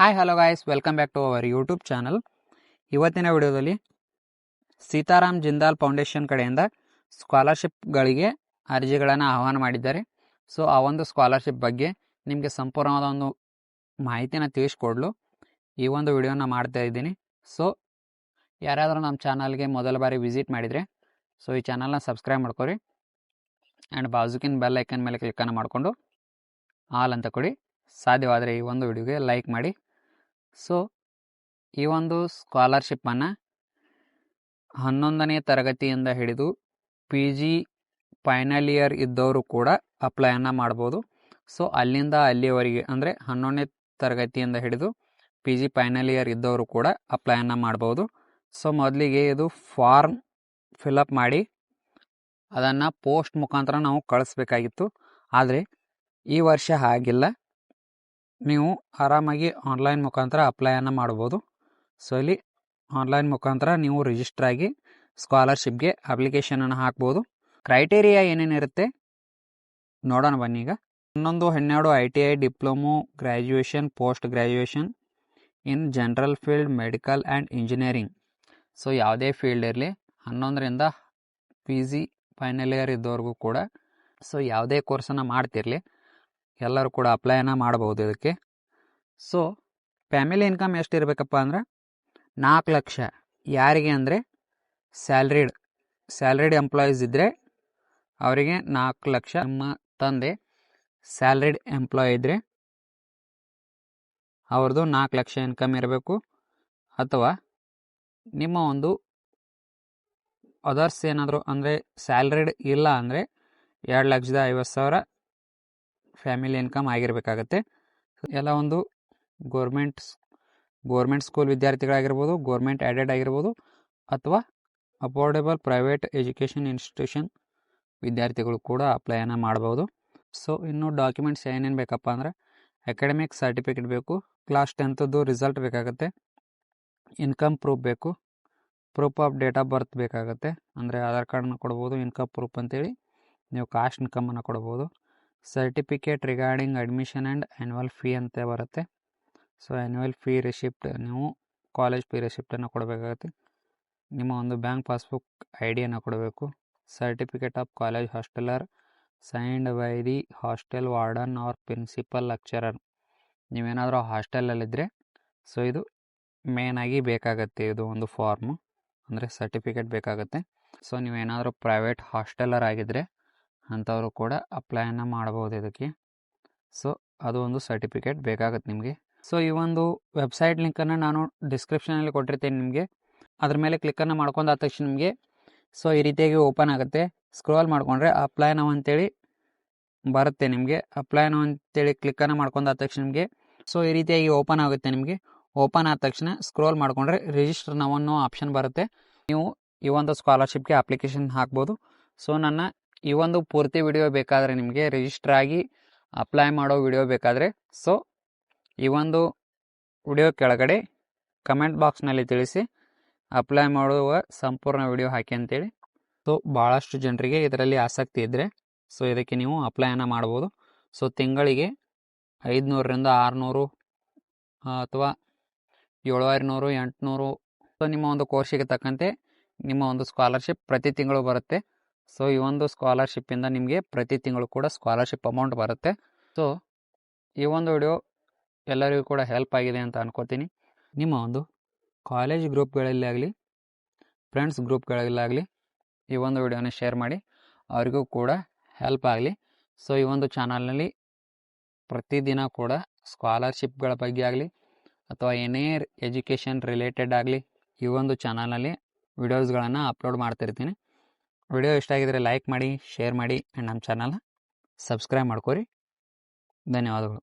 Hi hello guys welcome back to our YouTube channel ಇವತ್ತಿನ ವಿಡಿಯೋದಲ್ಲಿ Sitaram Jindal foundation ಕಡೆಯಿಂದ ಸ್ಕಾಲರ್ಶಿಪ್ಗಳಿಗೆ ಅರ್ಜಿಗಳನ್ನು ಆಹ್ವಾನ ಮಾಡಿದ್ದಾರೆ. ಸೊ ಆ ಒಂದು ಸ್ಕಾಲರ್ಶಿಪ್ ಬಗ್ಗೆ ನಿಮಗೆ ಸಂಪೂರ್ಣವಾದ ಒಂದು ಮಾಹಿತಿನ ತಿಳಿಸ್ಕೊಡ್ಲು. ಈ ಒಂದು ವಿಡಿಯೋನ ಮಾಡ್ತಾ ಇದ್ದೀನಿ. ಸೊ ಯಾರಾದರೂ ನಮ್ಮ ಚಾನಲ್ಗೆ ಮೊದಲ ಬಾರಿ ವಿಸಿಟ್ ಮಾಡಿದರೆ ಸೊ ಈ ಚಾನಲ್ನ ಸಬ್ಸ್ಕ್ರೈಬ್ ಮಾಡ್ಕೊರಿ. ಆ್ಯಂಡ್ ಬಾಜುಕಿನ ಬೆಲ್ ಐಕನ್ ಮೇಲೆ ಕ್ಲಿಕ್ಕನ್ನು ಮಾಡಿಕೊಂಡು, ಆಲ್ ಅಂತ ಕೊಡಿ. ಸಾಧ್ಯವಾದರೆ ಈ ಒಂದು ವಿಡಿಯೋಗೆ ಲೈಕ್ ಮಾಡಿ. ಸೊ, ಈ ಒಂದು ಸ್ಕಾಲರ್ಶಿಪ್ಪನ್ನು ಹನ್ನೊಂದನೇ ತರಗತಿಯಿಂದ ಹಿಡಿದು ಪಿ ಜಿ ಫೈನಲ್ ಇಯರ್ ಇದ್ದವರು ಕೂಡ ಅಪ್ಲೈಯನ್ನು ಮಾಡ್ಬೋದು. ಸೊ, ಅಲ್ಲಿಂದ ಅಲ್ಲಿಯವರೆಗೆ ಅಂದರೆ ಹನ್ನೊಂದನೇ ತರಗತಿಯಿಂದ ಹಿಡಿದು ಪಿ ಜಿ ಫೈನಲ್ ಇಯರ್ ಇದ್ದವರು ಕೂಡ ಅಪ್ಲೈಯನ್ನು ಮಾಡ್ಬೋದು. ಸೊ, ಮೊದಲಿಗೆ ಇದು ಫಾರ್ಮ್ ಫಿಲಪ್ ಮಾಡಿ ಅದನ್ನು ಪೋಸ್ಟ್ ಮುಖಾಂತರ ನಾವು ಕಳಿಸ್ಬೇಕಾಗಿತ್ತು. ಆದರೆ ಈ ವರ್ಷ ಹಾಗಿಲ್ಲ ನೀವು ಆರಾಮಾಗಿ ಆನ್ಲೈನ್ ಮುಖಾಂತರ ಅಪ್ಲೈಯನ್ನು ಮಾಡ್ಬೋದು. ಸೊ ಇಲ್ಲಿ ಆನ್ಲೈನ್ ಮುಖಾಂತರ ನೀವು ರಿಜಿಸ್ಟರ್ ಆಗಿ ಸ್ಕಾಲರ್ಶಿಪ್ಗೆ ಅಪ್ಲಿಕೇಶನನ್ನು ಹಾಕ್ಬೋದು. ಕ್ರೈಟೇರಿಯಾ ಏನೇನಿರುತ್ತೆ ನೋಡೋಣ ಬನ್ನಿ ಈಗ. ಹನ್ನೊಂದು, ಹನ್ನೆರಡು I T I diploma graduation post graduation in general field medical and engineering so ಯಾವುದೇ ಫೀಲ್ಡ್ ಇರಲಿ, ಹನ್ನೊಂದರಿಂದ ಪಿ ಜಿ ಫೈನಲ್ ಇಯರ್ ಇದ್ದವ್ರಿಗೂ ಕೂಡ ಸೊ ಯಾವುದೇ ಕೋರ್ಸನ್ನು ಮಾಡ್ತಿರಲಿ ಎಲ್ಲರೂ ಕೂಡ ಅಪ್ಲೈನ ಮಾಡ್ಬೋದು ಇದಕ್ಕೆ. ಸೊ ಫ್ಯಾಮಿಲಿ ಇನ್ಕಮ್ ಎಷ್ಟು ಇರಬೇಕಪ್ಪ ಅಂದ್ರೆ ನಾಲ್ಕು ಲಕ್ಷ. ಯಾರಿಗೆ ಅಂದರೆ ಸ್ಯಾಲ್ರಿಡ್ ಸ್ಯಾಲ್ರಿಡ್ ಎಂಪ್ಲಾಯೀಸ್ ಇದ್ದರೆ ಅವರಿಗೆ ನಾಲ್ಕು ಲಕ್ಷ ನಮ್ಮ ತಂದೆ ಸ್ಯಾಲ್ರಿಡ್ ಎಂಪ್ಲಾಯ್ ಇದ್ದರೆ ಅವ್ರದ್ದು ನಾಲ್ಕು ಲಕ್ಷ ಇನ್ಕಮ್ ಇರಬೇಕು. ಅಥವಾ ನಿಮ್ಮ ಒಂದು ಅದರ್ಸ್ ಏನಾದರೂ ಅಂದರೆ ಸ್ಯಾಲ್ರಿಡ್ ಇಲ್ಲ ಅಂದರೆ ಎರಡು ಲಕ್ಷದ ಐವತ್ತು ಸಾವಿರ ಫ್ಯಾಮಿಲಿ ಇನ್ಕಮ್ ಆಗಿರಬೇಕಾಗತ್ತೆ. ಎಲ್ಲ ಒಂದು ಗೋರ್ಮೆಂಟ್ ಗೋರ್ಮೆಂಟ್ ಸ್ಕೂಲ್ ವಿದ್ಯಾರ್ಥಿಗಳಾಗಿರ್ಬೋದು ಗೋರ್ಮೆಂಟ್ ಆ್ಯಡೆಡ್ ಆಗಿರ್ಬೋದು, ಅಥವಾ ಅಫೋರ್ಡೆಬಲ್ ಪ್ರೈವೇಟ್ ಎಜುಕೇಷನ್ ಇನ್ಸ್ಟಿಟ್ಯೂಷನ್ ವಿದ್ಯಾರ್ಥಿಗಳು ಕೂಡ ಅಪ್ಲೈಯನ್ನು ಮಾಡ್ಬೋದು. ಸೊ ಇನ್ನು ಡಾಕ್ಯುಮೆಂಟ್ಸ್ ಏನೇನು ಬೇಕಪ್ಪ ಅಂದರೆ ಅಕಾಡೆಮಿಕ್ ಸರ್ಟಿಫಿಕೇಟ್ ಬೇಕು ಕ್ಲಾಸ್ ಟೆಂತದ್ದು ರಿಸಲ್ಟ್ ಬೇಕಾಗುತ್ತೆ ಇನ್ಕಮ್ ಪ್ರೂಫ್ ಬೇಕು proof of date of birth ಬೇಕಾಗುತ್ತೆ, ಅಂದರೆ ಆಧಾರ್ ಕಾರ್ಡನ್ನು ಕೊಡ್ಬೋದು ಇನ್ಕಮ್ ಪ್ರೂಫ್ ಅಂತೇಳಿ, ನೀವು ಕಾಸ್ಟ್ ಇನ್ಕಮನ್ನು ಕೊಡ್ಬೋದು. Certificate regarding admission and annual fee ಅಂತ ಬರುತ್ತೆ. ಸೊ ಆ್ಯನ್ಯುವಲ್ ಫೀ ರಿಸಿಪ್ಟ್ ನೀವು ಕಾಲೇಜ್ ಫೀ ರಿಸಿಪ್ಟನ್ನು ಕೊಡಬೇಕಾಗುತ್ತೆ. ನಿಮ್ಮ ಒಂದು ಬ್ಯಾಂಕ್ ಪಾಸ್ಬುಕ್ ಐ ಡಿಯನ್ನು ಕೊಡಬೇಕು. Certificate of college hosteler signed by the hostel warden or principal lecturer ನೀವೇನಾದರೂ ಹಾಸ್ಟೆಲಲ್ಲಿದ್ದರೆ ಸೊ ಇದು ಮೇನಾಗಿ ಬೇಕಾಗತ್ತೆ. ಇದು ಒಂದು ಫಾರ್ಮು ಅಂದರೆ ಸರ್ಟಿಫಿಕೇಟ್ ಬೇಕಾಗುತ್ತೆ. ಸೊ ನೀವೇನಾದರೂ ಪ್ರೈವೇಟ್ ಹಾಸ್ಟೆಲರ್ ಆಗಿದ್ದರೆ ಅಂಥವರು ಕೂಡ ಅಪ್ಲೈಯನ್ನು ಮಾಡ್ಬೋದು ಇದಕ್ಕೆ. ಸೊ ಅದು ಒಂದು ಸರ್ಟಿಫಿಕೇಟ್ ಬೇಕಾಗುತ್ತೆ ನಿಮಗೆ. ಸೊ ಈ ಒಂದು ವೆಬ್ಸೈಟ್ ಲಿಂಕನ್ನು ನಾನು ಡಿಸ್ಕ್ರಿಪ್ಷನಲ್ಲಿ ಕೊಟ್ಟಿರ್ತೀನಿ ನಿಮಗೆ. ಅದ್ರ ಮೇಲೆ ಕ್ಲಿಕ್ಕನ್ನು ಮಾಡ್ಕೊಂಡಾದ ತಕ್ಷಣ ನಿಮಗೆ ಸೊ ಈ ರೀತಿಯಾಗಿ ಓಪನ್ ಆಗುತ್ತೆ. ಸ್ಕ್ರೋಲ್ ಮಾಡಿಕೊಂಡ್ರೆ ಅಪ್ಲೈ ನಾವು ಅಂತೇಳಿ ಬರುತ್ತೆ ನಿಮಗೆ. ಅಪ್ಲೈ ನಾವು ಅಂತೇಳಿ ಕ್ಲಿಕ್ಕನ್ನು ಮಾಡ್ಕೊಂಡಾದ ತಕ್ಷಣ ನಿಮಗೆ ಸೊ ಈ ರೀತಿಯಾಗಿ ಓಪನ್ ಆಗುತ್ತೆ ನಿಮಗೆ. ಓಪನ್ ಆದ ತಕ್ಷಣ ಸ್ಕ್ರೋಲ್ ಮಾಡಿಕೊಂಡ್ರೆ ರಿಜಿಸ್ಟರ್ ನಾವು ಅನ್ನೋ ಆಪ್ಷನ್ ಬರುತ್ತೆ. ನೀವು ಈ ಒಂದು ಸ್ಕಾಲರ್ಶಿಪ್ಗೆ ಅಪ್ಲಿಕೇಶನ್ ಹಾಕ್ಬೋದು. ಸೊ ನನ್ನ ಈ ಒಂದು ಪೂರ್ತಿ ವಿಡಿಯೋ ಬೇಕಾದರೆ ನಿಮಗೆ ರಿಜಿಸ್ಟರ್ ಆಗಿ ಅಪ್ಲೈ ಮಾಡೋ ವಿಡಿಯೋ ಬೇಕಾದರೆ. ಸೊ ಈ ಒಂದು ವಿಡಿಯೋ ಕೆಳಗಡೆ ಕಮೆಂಟ್ ಬಾಕ್ಸ್ನಲ್ಲಿ ತಿಳಿಸಿ ಅಪ್ಲೈ ಮಾಡುವ ಸಂಪೂರ್ಣ ವಿಡಿಯೋ ಹಾಕಿ ಅಂತೇಳಿ. ಸೊ ಭಾಳಷ್ಟು ಜನರಿಗೆ ಇದರಲ್ಲಿ ಆಸಕ್ತಿ ಇದ್ದರೆ ಸೊ ಇದಕ್ಕೆ ನೀವು ಅಪ್ಲೈನ ಮಾಡ್ಬೋದು. ಸೊ ತಿಂಗಳಿಗೆ ಐದುನೂರರಿಂದ ಆರುನೂರು ಅಥವಾ ಏಳುವರೆನೂರು, ಎಂಟುನೂರು ಸೊ ನಿಮ್ಮ ಒಂದು ಕೋರ್ಸಿಗೆ ತಕ್ಕಂತೆ ನಿಮ್ಮ ಒಂದು ಸ್ಕಾಲರ್ಶಿಪ್ ಪ್ರತಿ ತಿಂಗಳು ಬರುತ್ತೆ. ಸೊ ಈ ಒಂದು ಸ್ಕಾಲರ್ಶಿಪ್ಪಿಂದ ನಿಮಗೆ ಪ್ರತಿ ತಿಂಗಳು ಕೂಡ ಸ್ಕಾಲರ್ಶಿಪ್ ಅಮೌಂಟ್ ಬರುತ್ತೆ. ಸೊ ಈ ಒಂದು ವಿಡಿಯೋ ಎಲ್ಲರಿಗೂ ಕೂಡ ಹೆಲ್ಪ್ ಆಗಿದೆ ಅಂತ ಅನ್ಕೋತೀನಿ. ನಿಮ್ಮ ಒಂದು ಕಾಲೇಜ್ ಗ್ರೂಪ್ಗಳಲ್ಲಿ ಆಗಲಿ ಫ್ರೆಂಡ್ಸ್ ಗ್ರೂಪ್ಗಳಲ್ಲಾಗಲಿ ಈ ಒಂದು ವಿಡಿಯೋನ ಶೇರ್ ಮಾಡಿ, ಅವರಿಗೂ ಕೂಡ ಹೆಲ್ಪ್ ಆಗಲಿ. ಸೊ ಈ ಒಂದು ಚಾನಲ್ನಲ್ಲಿ ಪ್ರತಿದಿನ ಕೂಡ ಸ್ಕಾಲರ್ಶಿಪ್ಗಳ ಬಗ್ಗೆ ಆಗಲಿ, ಅಥವಾ ಏನೇ ಎಜುಕೇಷನ್ ರಿಲೇಟೆಡ್ ಆಗಲಿ, ಈ ಒಂದು ಚಾನಲ್ನಲ್ಲಿ ವಿಡಿಯೋಸ್ಗಳನ್ನು ಅಪ್ಲೋಡ್ ಮಾಡ್ತಿರ್ತೀನಿ. ವಿಡಿಯೋ ಇಷ್ಟ ಆಗಿದರೆ ಲೈಕ್ ಮಾಡಿ ಶೇರ್ ಮಾಡಿ ಆ್ಯಂಡ್ ನಮ್ಮ ಚಾನಲ್ನ ಸಬ್ಸ್ಕ್ರೈಬ್ ಮಾಡ್ಕೊರಿ. ಧನ್ಯವಾದಗಳು.